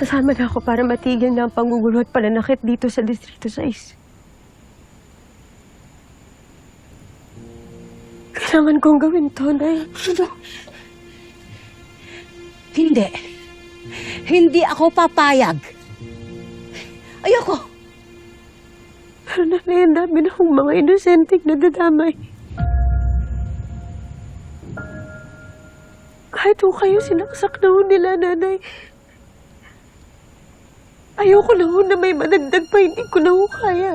Sasama na ako para matigil na ang pangugulo at pananakit dito sa Distrito 6. Kailangan kong gawin to, Nay. Hindi. Hindi ako papayag. Ayoko. Pero nanay, ang dami na akong mga inosenteng nadadamay. Kahit ho kayo sinaksak na ho nila, nanay. Ayoko na ho na may madagdag pa, hindi ko na ho kaya.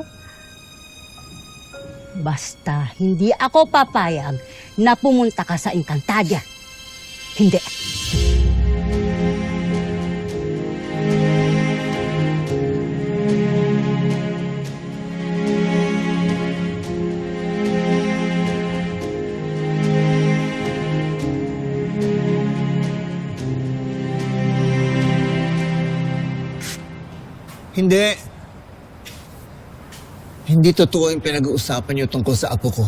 Basta hindi ako papayag na pumunta ka sa Encantadia. Hindi. Hindi. Hindi totoo yung pinag-uusapan niyo tungkol sa apo ko.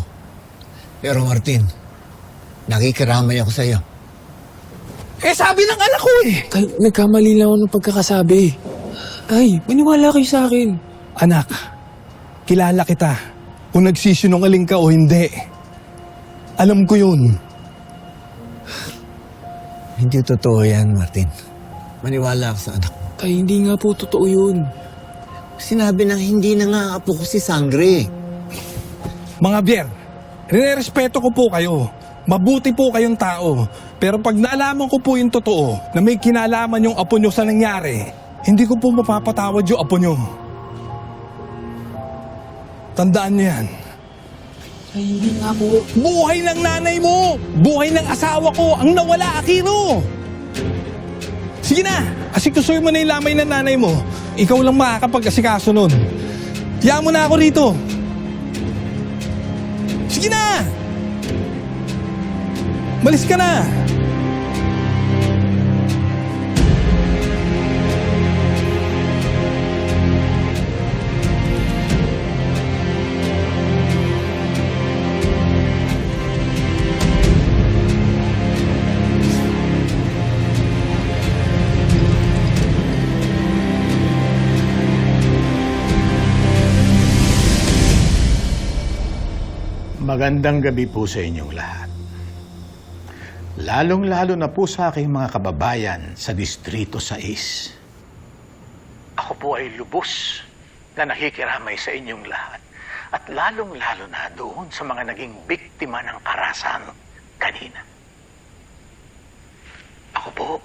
Pero Martin, nakikiramay ako sa iyo. Eh sabi ng anak ko eh! Tay, nagkamali lang ako ng pagkakasabi. Ay, maniwala kayo sa akin. Anak, kilala kita. Kung nagsisinungaling ka o hindi. Alam ko yun. Hindi totoo yan, Martin. Maniwala ako sa anak ko. Tay, hindi nga po totoo yun. Sinabi ng hindi na nga apo ko si Sangre. Mga biyer, rinerespeto ko po kayo. Mabuti po kayong tao. Pero pag naalaman ko po yung totoo, na may kinalaman yung apo nyo sa nangyari, hindi ko po mapapatawad yung apo nyo. Tandaan niyo yan. Tay, hindi nga po. Buhay ng nanay mo! Buhay ng asawa ko! Ang nawala, Akiro! Sige na! Asikusoy mo na yung lamay ng nanay mo. Ikaw lang makakapag-asikaso nun. Tiyan mo na ako rito. Sige na! Malis ka na! Magandang gabi po sa inyong lahat. Lalong-lalo na po sa aking mga kababayan sa Distrito 6. Ako po ay lubos na nakikiramay sa inyong lahat. At lalong-lalo na doon sa mga naging biktima ng karasan kanina. Ako po,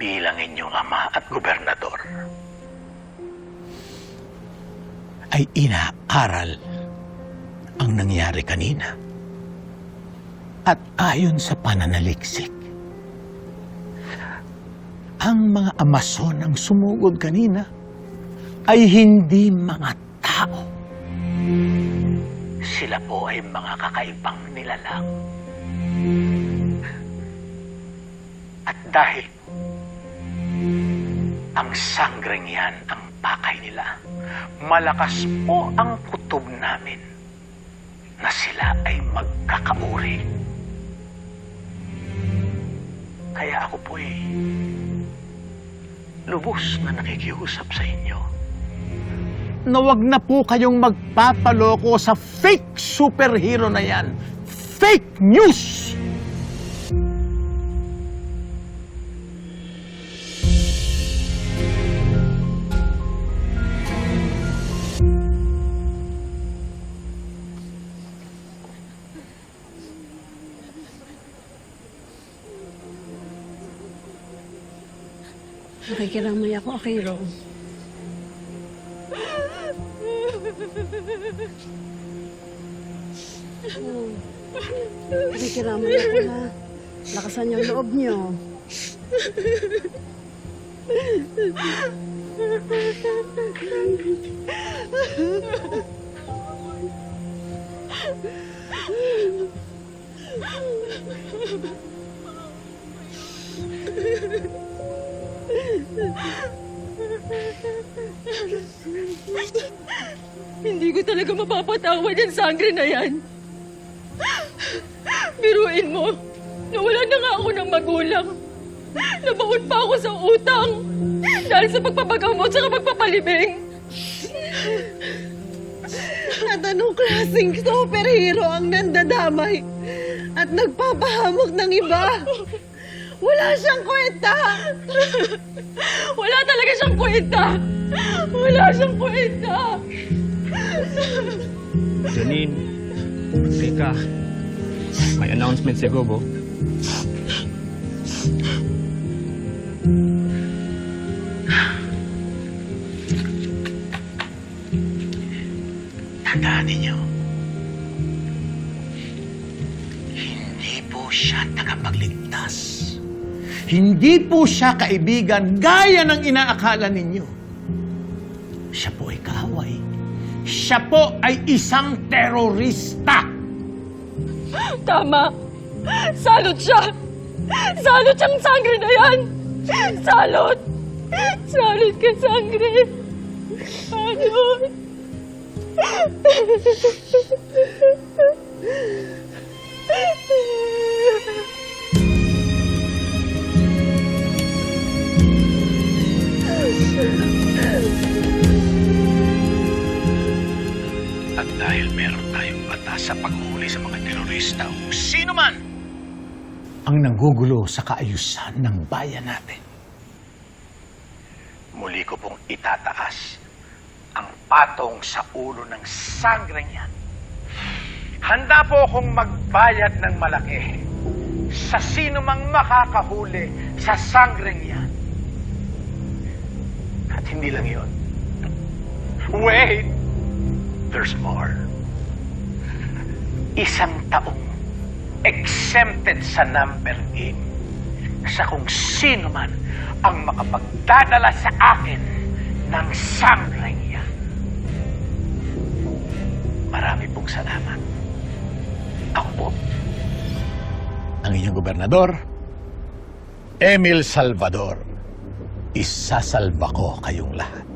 bilang inyong ama at gobernador, ay inaaral ang nangyari kanina. At ayon sa pananaliksik, ang mga amason ang sumugod kanina ay hindi mga tao. Sila po ay mga kakaibang nilalang. At dahil ang sanggring yan ang pakay nila, malakas po ang kutob namin na sila ay magkakauri. Kaya ako po'y lubos na nakikiusap sa inyo na wag na po kayong magpapaloko sa fake superhero na yan. Fake news! Nakikiramay ako, Akiro. Nakikiramay ako na. Lakasan yung loob niyo. Hindi ko talaga mapapatawad ang sangre na yan. Biruin mo, nawala na nga ako ng magulang. Nabaon pa ako sa utang. dahil sa pagpapagamot sa pagpapalibing. At anong klaseng superhero ang nandadamay at nagpapahamok ng iba? Wala siyang kwenta! Wala talaga siyang kwenta. Wala siyang kwenta. Janine, teka. May announcement si Gobo. Tandaan ninyo, hindi po siya tagapagligtas. Hindi po siya kaibigan gaya ng inaakala ninyo. Siya po ay kaaway. Siya po ay isang terorista. Tama. Salot siya. Salot siyang sangre na yan. Salot. Salot ka sangre. Salot. At ang nanggugulo sa kaayusan ng bayan natin. Muli ko pong itataas ang patong sa ulo ng sangreng yan. Handa po akong magbayad ng malaki sa sino mang makakahuli sa sangreng yan. At hindi lang yun. Wait! There's more. Isang taong exempted sa number game sa kung sino man ang makapagdadala sa akin ng sangreng yan. Marami pong salamat. Ako po, ang inyong gobernador, Emil Salvador. Isasalba ko kayong lahat.